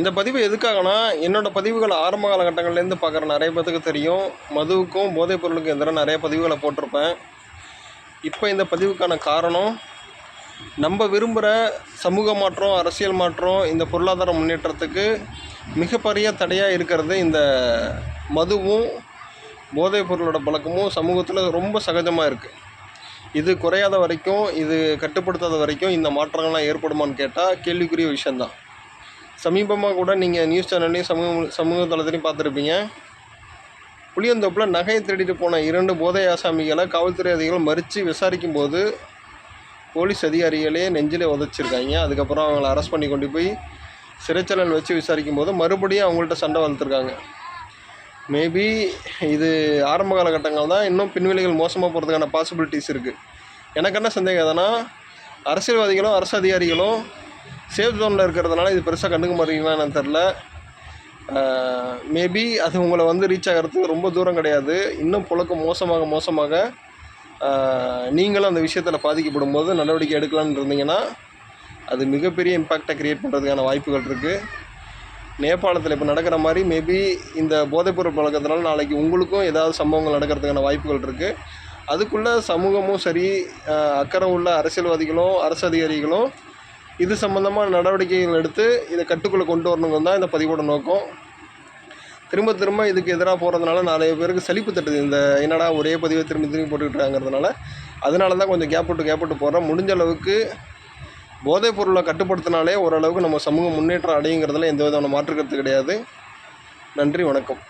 இந்த பதிவு எதுக்காகனா என்னோடய பதிவுகள் ஆரம்ப காலகட்டங்கள்லேருந்து பார்க்குற நிறைய பேத்துக்கு தெரியும். மதுவுக்கும் போதைப் பொருளுக்கும் எதிராக நிறைய பதிவுகளை போட்டிருப்பேன். இப்போ இந்த பதிவுக்கான காரணம் நம்ம விரும்புகிற சமூக மாற்றம் அரசியல் மாற்றம் இந்த பொருளாதார முன்னேற்றத்துக்கு மிகப்பெரிய தடையாக இருக்கிறது இந்த மதுவும் போதைப் பொருளோட பழக்கமும் சமூகத்தில் ரொம்ப சகஜமாக இருக்குது இது குறையாத வரைக்கும் இது கட்டுப்படுத்தாத வரைக்கும் இந்த மாற்றங்கள்லாம் ஏற்படுமான்னு கேட்டால் கேள்விக்குரிய விஷயந்தான் சமீபமாக கூட நீங்கள் நியூஸ் சேனல்லையும் சமூக சமூக தளத்திலையும் பார்த்துருப்பீங்க. புளியந்தோப்பில் நகையை திருடிட்டு போன இரண்டு போதை ஆசாமிகளை காவல்துறை அதிகாரிகள் மறித்து விசாரிக்கும் போது போலீஸ் அதிகாரிகளே நெஞ்சிலே உதச்சிருக்காங்க. அதுக்கப்புறம் அவங்கள அரெஸ்ட் பண்ணி கொண்டு போய் சிறைச்சலன் வச்சு விசாரிக்கும் போது மறுபடியும் அவங்கள்ட்ட சண்டை வளர்த்துருக்காங்க. மேபி இது ஆரம்ப காலகட்டங்கள் தான். இன்னும் பின்விளைகள் மோசமாக போகிறதுக்கான பாசிபிலிட்டிஸ் இருக்குது எனக்கு என்ன சந்தேகம் எதனா அரசியல்வாதிகளும் அரசு அதிகாரிகளும் சேஃப் ஜோனில் இருக்கிறதுனால இது பெருசாக கண்டுக்க மாட்டீங்களா என்னன்னு தெரில மேபி அது உங்களை வந்து ரீச் ஆகிறதுக்கு ரொம்ப தூரம் கிடையாது. இன்னும் புழக்கம் மோசமாக மோசமாக நீங்களும் அந்த விஷயத்தில் பாதிக்கப்படும் போது நடவடிக்கை எடுக்கலான்னு இருந்தீங்கன்னா அது மிகப்பெரிய இம்பேக்டை க்ரியேட் பண்ணுறதுக்கான வாய்ப்புகள் இருக்குது நேபாளத்தில் இப்போ நடக்கிற மாதிரி மேபி இந்த போதைப்பொருள் பழக்கத்தினால நாளைக்கு உங்களுக்கும் ஏதாவது சம்பவங்கள் நடக்கிறதுக்கான வாய்ப்புகள் இருக்குது அதுக்குள்ளே சமூகமும் சரி அக்கறை உள்ள அரசியல்வாதிகளும் அரசு அதிகாரிகளும் இது சம்மந்தமாக நடவடிக்கைகள் எடுத்து இதை கட்டுக்குள்ளே கொண்டு வரணுங்கிறது தான் இந்த பதிவோட நோக்கம். திரும்ப திரும்ப இதுக்கு எதிராக போகிறதுனால நிறைய பேருக்கு சலிப்பு தட்டுது. இந்த என்னடா ஒரே பதிவை திரும்பி திரும்பி போட்டுக்கிட்டாங்கிறதுனால அதனால தான் கொஞ்சம் கேப் விட்டு கேப் விட்டு போகிறோம் முடிஞ்ச அளவுக்கு போதைப் பொருளை கட்டுப்படுத்தினாலே ஓரளவுக்கு நம்ம சமூக முன்னேற்றம் அடையுங்கிறதுல எந்த விதமான மாற்றுக்கிறது கிடையாது. நன்றி வணக்கம்.